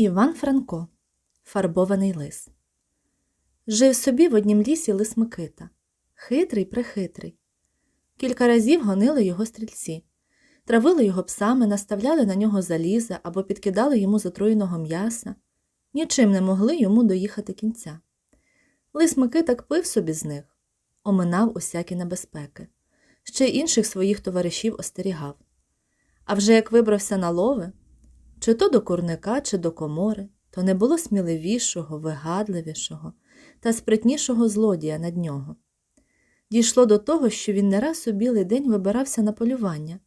Іван Франко Фарбований лис. Жив собі в однім лісі лис Микита. Хитрий прихитрий. Кілька разів гонили його стрільці, травили його псами, наставляли на нього заліза або підкидали йому затруєного м'яса. Нічим не могли йому доїхати кінця. Лис Микита кпив собі з них, оминав усякі небезпеки, ще інших своїх товаришів остерігав. А вже як вибрався на лови, чи то до курника, чи до комори, то не було сміливішого, вигадливішого та спритнішого злодія над нього. Дійшло до того, що він не раз у білий день вибирався на полювання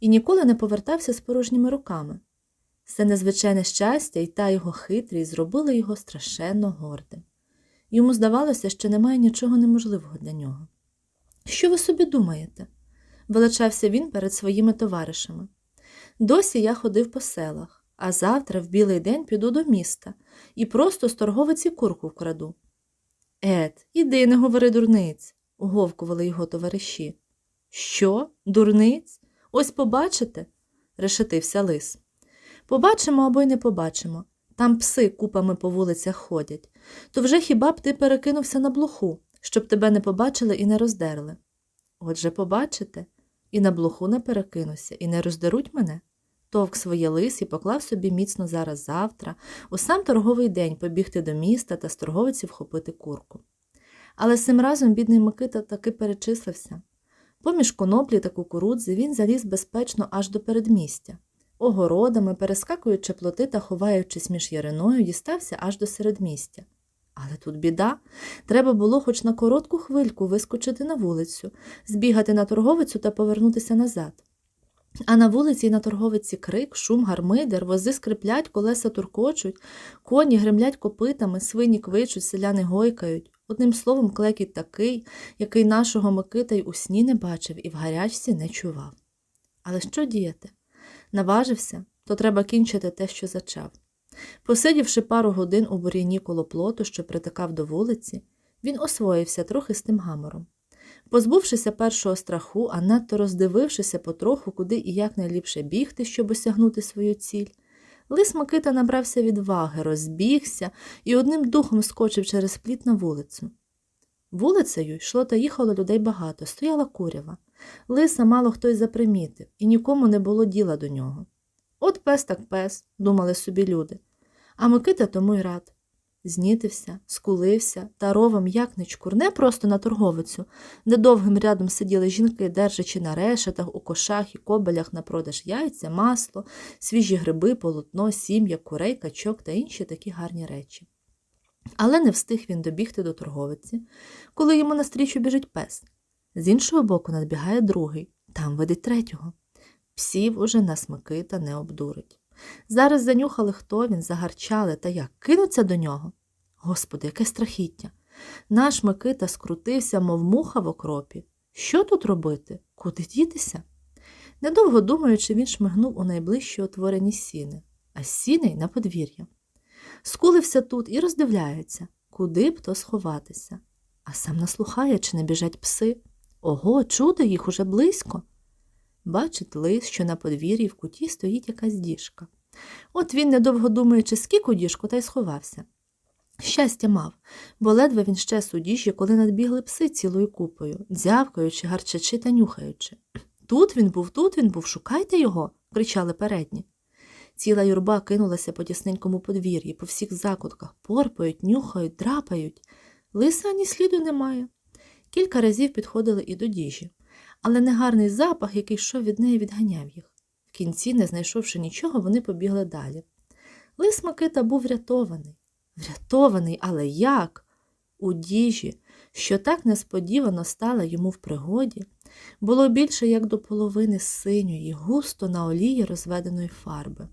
і ніколи не повертався з порожніми руками. Це незвичайне щастя і та його хитрість зробили його страшенно гордим. Йому здавалося, що немає нічого неможливого для нього. Що ви собі думаєте? величався він перед своїми товаришами. Досі я ходив по селах, а завтра в білий день піду до міста і просто з торговиці курку вкраду. Ед, іди, не говори дурниць, уговкували його товариші. Що, дурниць? Ось побачите? решетився лис. Побачимо або й не побачимо. Там пси купами по вулицях ходять. То вже хіба б ти перекинувся на блоху, щоб тебе не побачили і не роздерли? Отже, побачите, і на блоху не перекинуся, і не роздеруть мене. Товк своє лис і поклав собі міцно зараз завтра, у сам торговий день побігти до міста та з торговиці вхопити курку. Але цим разом бідний Микита таки перечислився. Поміж коноплі та кукурудзи він заліз безпечно аж до передмістя. Огородами, перескакуючи плоти та ховаючись між яриною, дістався аж до середмістя. Але тут біда. Треба було хоч на коротку хвильку вискочити на вулицю, збігати на торговицю та повернутися назад. А на вулиці і на торговиці крик, шум, гармидер, вози скриплять, колеса туркочуть, коні гремлять копитами, свині квичуть, селяни гойкають. Одним словом, клекіт такий, який нашого Микита й у сні не бачив і в гарячці не чував. Але що діяти? Наважився, то треба кінчити те, що зачав. Посидівши пару годин у бур'яні коло плоту, що притикав до вулиці, він освоївся трохи з тим гамором. Позбувшися першого страху, а надто роздивившися потроху, куди і як найліпше бігти, щоб осягнути свою ціль, лис Микита набрався відваги, розбігся і одним духом скочив через пліт на вулицю. Вулицею йшло та їхало людей багато, стояла курява. Лиса мало хто й запримітив, і нікому не було діла до нього. От пес так пес, думали собі люди. А Микита тому й рад. Знітився, скулився та ровом як не чкурне просто на торговицю, де довгим рядом сиділи жінки, держачи на решетах, у кошах і кобелях на продаж яйця, масло, свіжі гриби, полотно, сім'я, курей, качок та інші такі гарні речі. Але не встиг він добігти до торговиці, коли йому настрічу біжить пес. З іншого боку надбігає другий, там видить третього. Псів уже нас Микита не обдурить. Зараз занюхали, хто він, загарчали та як кинуться до нього. Господи, яке страхіття. Наш Микита скрутився, мов муха в окропі. Що тут робити? Куди дітися? Недовго думаючи, він шмигнув у найближчі отворені сіни, а з сіней на подвір'я. Скулився тут і роздивляється, куди б то сховатися. А сам наслухає, чи не біжать пси. Ого, чудо, їх уже близько. Бачить лис, що на подвір'ї в куті стоїть якась діжка. От він, недовго думаючи, скільки діжку, та й сховався. Щастя мав, бо ледве він ще у діжі, коли надбігли пси цілою купою, дзявкаючи, гарчачи та нюхаючи. Тут він був, тут він був, шукайте його. кричали передні. Ціла юрба кинулася по тісненькому подвір'ї, по всіх закутках, порпають, нюхають, драпають. Лиса ні сліду немає. Кілька разів підходили і до діжі, але негарний запах, який йшов від неї, відганяв їх. В кінці, не знайшовши нічого, вони побігли далі. Лис Микита був врятований. Врятований, але як? У діжі, що так несподівано стала йому в пригоді, було більше як до половини синьої, густо на олії розведеної фарби.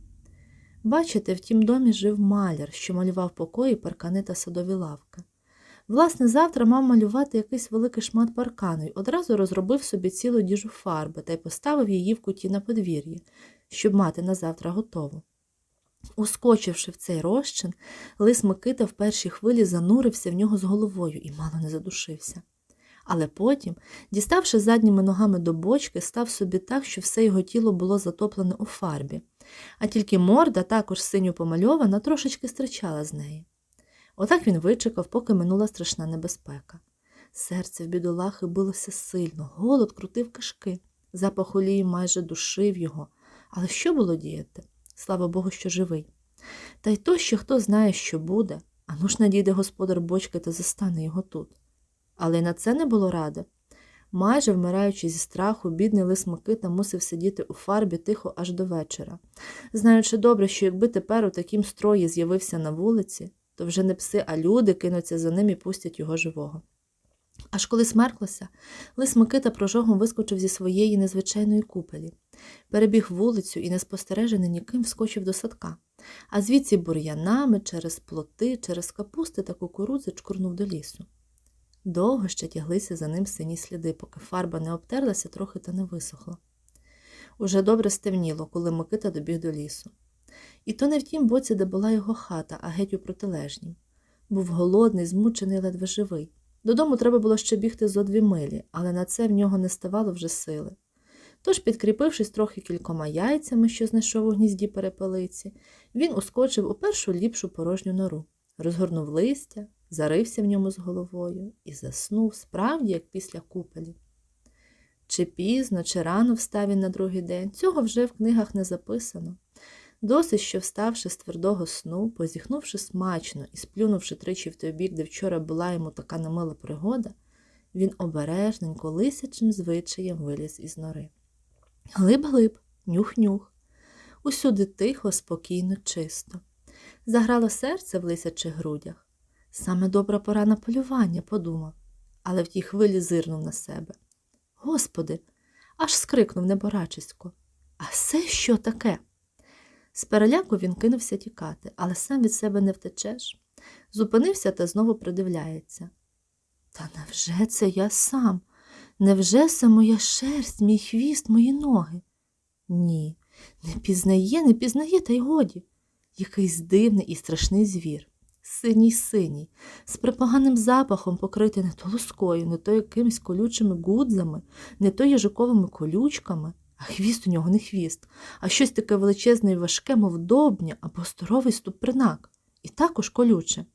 Бачите, в тім домі жив маляр, що малював покої, паркани та садові лавки. Власне, завтра мав малювати якийсь великий шмат паркану й одразу розробив собі цілу діжу фарби та й поставив її в куті на подвір'ї, щоб мати на завтра готову. Ускочивши в цей розчин, лис Микита в першій хвилі занурився в нього з головою і мало не задушився. Але потім, діставши задніми ногами до бочки, став собі так, що все його тіло було затоплене у фарбі, а тільки морда, також синьо помальована, трошечки стирчала з неї. Отак він вичекав, поки минула страшна небезпека. Серце в бідолахи билося сильно, голод крутив кишки, запах олії майже душив його. Але що було діяти? Слава Богу, що живий. Та й то, що хто знає, що буде, а ну ж надійде господар бочки та застане його тут. Але й на це не було ради. Майже вмираючи зі страху, бідний лис Микита мусив сидіти у фарбі тихо аж до вечора, знаючи добре, що якби тепер у такім строї з'явився на вулиці, то вже не пси, а люди кинуться за ним і пустять його живого. Аж коли смерклося, лис Микита прожогом вискочив зі своєї незвичайної купелі, перебіг вулицю і, неспостережений ніким, вскочив до садка, а звідси бур'янами, через плоти, через капусти та кукурудзи чкурнув до лісу. Довго ще тяглися за ним сині сліди, поки фарба не обтерлася трохи та не висохла. Уже добре стемніло, коли Микита добіг до лісу. І то не в тім боці, де була його хата, а геть у протилежнім. Був голодний, змучений, ледве живий. Додому треба було ще бігти зо дві милі, але на це в нього не ставало вже сили. Тож, підкріпившись трохи кількома яйцями, що знайшов у гнізді перепелиці, він ускочив у першу ліпшу порожню нору, розгорнув листя, зарився в ньому з головою і заснув справді, як після купелі. Чи пізно, чи рано встав він на другий день, цього вже в книгах не записано. Досить, що вставши з твердого сну, позіхнувши смачно і сплюнувши тричі в той бік, де вчора була йому така немила пригода, він обережненько лисячим звичаєм виліз із нори. Глиб-глиб, нюх-нюх. Усюди тихо, спокійно, чисто. Заграло серце в лисячих грудях. Саме добра пора на полювання, подумав, але в тій хвилі зирнув на себе. Господи, аж скрикнув неборачисько. А це що таке? З переляку він кинувся тікати, але сам від себе не втечеш. Зупинився та знову придивляється. Та невже це я сам? Невже це моя шерсть, мій хвіст, мої ноги? Ні, не пізнає, не пізнає, та й годі. Якийсь дивний і страшний звір. Синій синій, з припоганим запахом покритий не то лускою, не то якимись колючими гудзами, не то їжаковими колючками, а хвіст у нього не хвіст, а щось таке величезне і важке, мов добня або здоровий ступринак, і також колюче.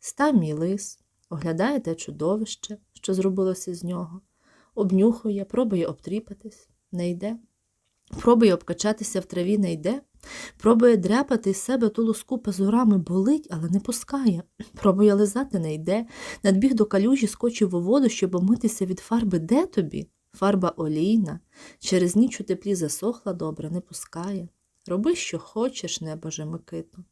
Став мій лис, оглядає те чудовище, що зробилося з нього, обнюхує, пробує обтріпатись, не йде. Пробує обкачатися в траві, не йде. Пробує дряпати з себе ту луску пазурами, болить, але не пускає. Пробує лизати, не йде. Надбіг до калюжі, скочив у воду, щоб омитися від фарби. Де тобі? Фарба олійна. Через ніч у теплі засохла добре, не пускає. Роби, що хочеш, небоже Микиту.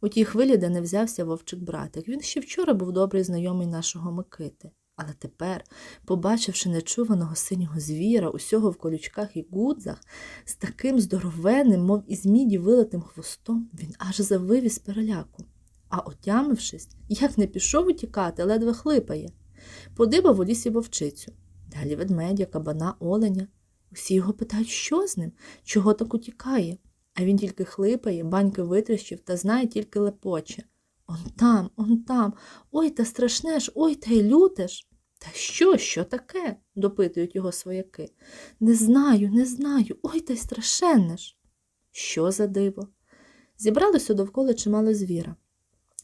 У тій хвилі, де не взявся вовчик братик, він ще вчора був добрий знайомий нашого Микити. Але тепер, побачивши нечуваного синього звіра, усього в колючках і гудзах, з таким здоровенним, мов із міді вилитим хвостом, він аж завив із переляку. А отямившись, як не пішов утікати, ледве хлипає. Подибав у лісі вовчицю. Далі ведмедя, кабана, оленя. Усі його питають, що з ним, чого так утікає. А він тільки хлипає, баньки витріщив та знає тільки лепоче. Он там, он там, ой та страшне ж, ой та й люте ж. Та що, що таке? допитують його свояки. Не знаю, не знаю, ой та й страшенне ж. Що за диво? Зібралося довкола чимало звіра.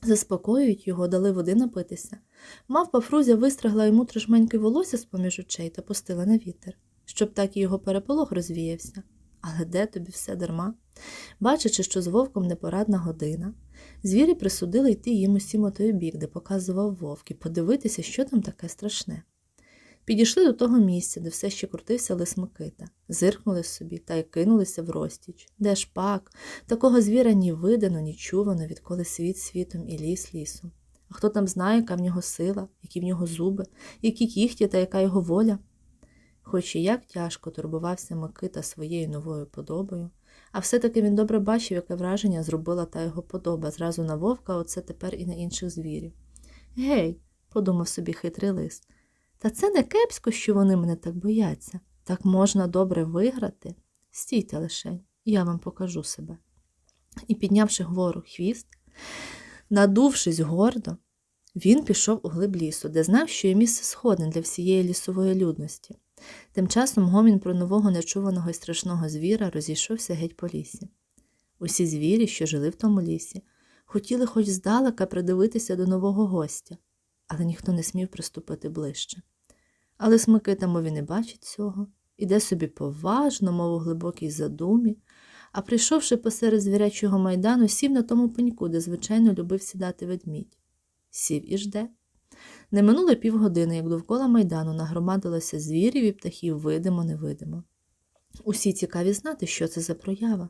Заспокоюють його, дали води напитися. Мавпа Фрузя вистригла йому трошменьке волосся з поміж очей та пустила на вітер, щоб так і його переполох розвіявся. Але де тобі все дарма? Бачачи, що з вовком непорадна година, звірі присудили йти їм усім у той бік, де показував вовк, і подивитися, що там таке страшне. Підійшли до того місця, де все ще крутився лис Микита, зиркнули собі та й кинулися в розтіч. Де ж пак? Такого звіра ні видано, ні чувано, відколи світ світом і ліс лісом. А хто там знає, яка в нього сила, які в нього зуби, які кіхті та яка його воля? Хоч і як тяжко турбувався Микита своєю новою подобою, а все-таки він добре бачив, яке враження зробила та його подоба зразу на вовка, оце тепер і на інших звірів. Гей, подумав собі хитрий лис, та це не кепсько, що вони мене так бояться. Так можна добре виграти. Стійте лишень, я вам покажу себе. І, піднявши вгору хвіст, надувшись гордо, він пішов у глиб лісу, де знав, що є місце сходне для всієї лісової людності. Тим часом гомін про нового нечуваного і страшного звіра розійшовся геть по лісі. Усі звірі, що жили в тому лісі, хотіли хоч здалека придивитися до нового гостя, але ніхто не смів приступити ближче. Але Смикита, мов і не бачить цього, іде собі поважно, мов у глибокій задумі, а прийшовши посеред звірячого майдану, сів на тому пеньку, де звичайно любив сідати ведмідь. Сів і жде. Не минуло півгодини, як довкола майдану нагромадилося звірів і птахів видимо-невидимо. Усі цікаві знати, що це за проява,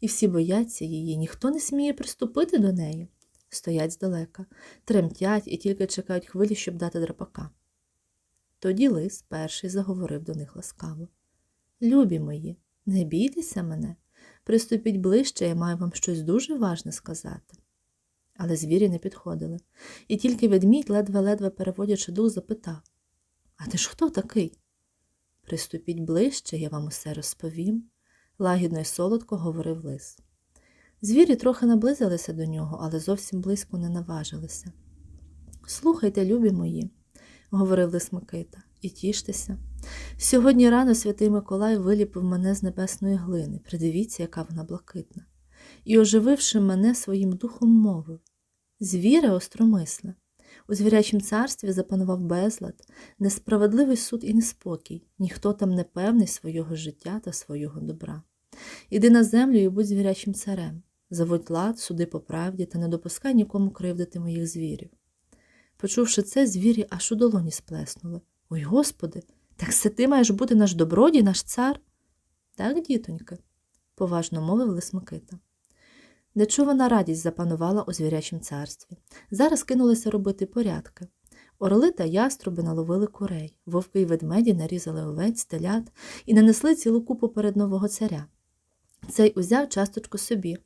і всі бояться її, ніхто не сміє приступити до неї. Стоять здалека, тремтять і тільки чекають хвилі, щоб дати драпака. Тоді лис перший заговорив до них ласкаво. Любі мої, не бійтеся мене, приступіть ближче, я маю вам щось дуже важне сказати. Але звірі не підходили, і тільки ведмідь, ледве-ледве переводячи дух, запитав А ти ж хто такий? Приступіть ближче, я вам усе розповім, лагідно й солодко говорив лис. Звірі трохи наблизилися до нього, але зовсім близько не наважилися. Слухайте, любі мої, говорив лис Микита, і тіштеся. Сьогодні рано святий Миколай виліпив мене з небесної глини. Придивіться, яка вона блакитна. І, ожививши мене своїм духом, мовив Звіре остромисле. У звірячім царстві запанував безлад, несправедливий суд і неспокій, ніхто там не певний свого життя та свого добра. Іди на землю і будь звірячим царем, заводь лад, суди по правді та не допускай нікому кривдити моїх звірів. Почувши це, звірі аж у долоні сплеснули. Ой, Господи, так це ти маєш бути наш добродій, наш цар? Так, дітоньки, поважно мовив Лис Микита. Нечувана радість запанувала у звірячім царстві. Зараз кинулися робити порядки. Орли та яструби наловили курей, вовки й ведмеді нарізали овець, телят і нанесли цілу купу перед нового царя. Цей узяв часточку собі,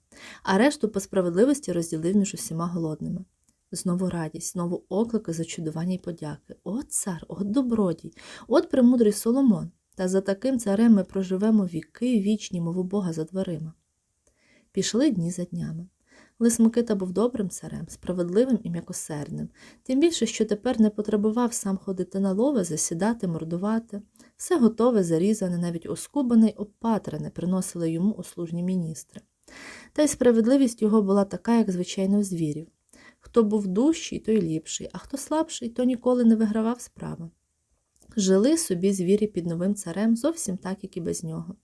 а решту по справедливості розділив між усіма голодними. Знову радість, знову оклики, зачудування й подяки. От цар, от добродій, от премудрий Соломон. Та за таким царем ми проживемо віки вічні, мов у Бога за дверима. Пішли дні за днями. Лис Микита був добрим царем, справедливим і м'якосердним, тим більше, що тепер не потребував сам ходити на лове, засідати, мордувати. Все готове, зарізане, навіть оскубане й обпатрене приносили йому услужні міністри. Та й справедливість його була така, як звичайно, у звірів. Хто був дужчий, той ліпший, а хто слабший, то ніколи не вигравав справи. Жили собі звірі під новим царем зовсім так, як і без нього.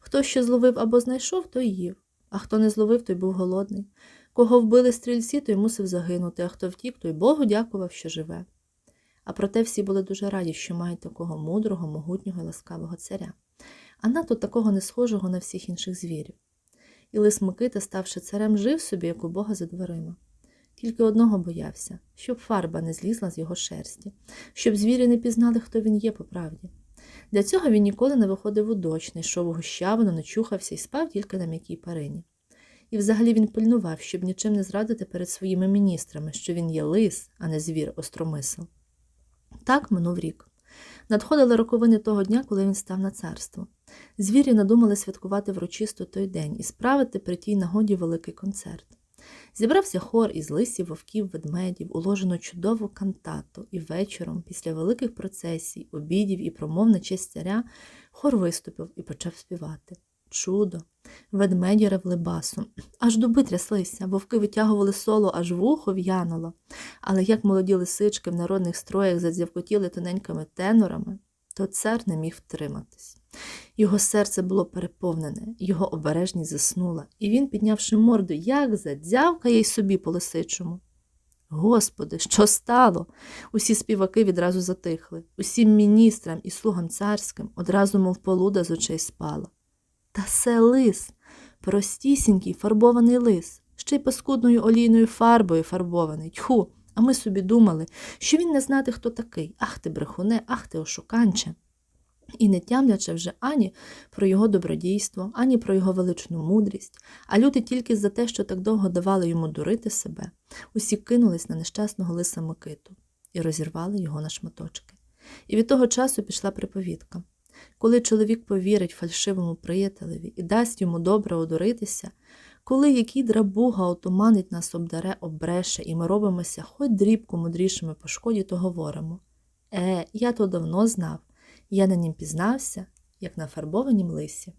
Хто що зловив або знайшов, той їв, а хто не зловив, той був голодний. Кого вбили стрільці, той мусив загинути, а хто втік, той Богу дякував, що живе. А проте всі були дуже раді, що мають такого мудрого, могутнього, ласкавого царя, а надто такого не схожого на всіх інших звірів. І лис Микита, ставши царем, жив собі, як у Бога за дверима. Тільки одного боявся, щоб фарба не злізла з його шерсті, щоб звірі не пізнали, хто він є по правді. Для цього він ніколи не виходив у дощ, не йшов у гущавину, не чухався і спав тільки на м'якій перині. І взагалі він пильнував, щоб нічим не зрадити перед своїми міністрами, що він є лис, а не звір остромисл. Так минув рік. Надходили роковини того дня, коли він став на царство. Звірі надумали святкувати врочисто той день і справити при тій нагоді великий концерт. Зібрався хор із лисів, вовків, ведмедів, уложено чудову кантату, і вечором, після великих процесій, обідів і промов на честь царя, хор виступив і почав співати. Чудо! Ведмеді ревли басом, аж дуби тряслися, вовки витягували соло, аж вухо в'януло. Але як молоді лисички в народних строях задзявкотіли тоненькими тенорами, то цар не міг втриматись. Його серце було переповнене, його обережність заснула, і він, піднявши морду, як задзявкає й собі по лисичому. Господи, що стало? Усі співаки відразу затихли, усім міністрам і слугам царським одразу, мов полуда з очей спала. Та це лис, простісінький фарбований лис, ще й паскудною олійною фарбою фарбований. Тьху, а ми собі думали, що він не знати, хто такий. Ах ти, брехуне, ах ти ошуканче. І не тямлячи вже ані про його добродійство, ані про його величну мудрість, а люди тільки за те, що так довго давали йому дурити себе, усі кинулись на нещасного лиса Микиту і розірвали його на шматочки. І від того часу пішла приповідка. Коли чоловік повірить фальшивому приятелеві і дасть йому добре одуритися, коли який драбуга отуманить нас обдаре, обреше, і ми робимося хоч дрібку мудрішими по шкоді, то говоримо Е, я то давно знав. Я на нім пізнався, як на фарбованім лисі.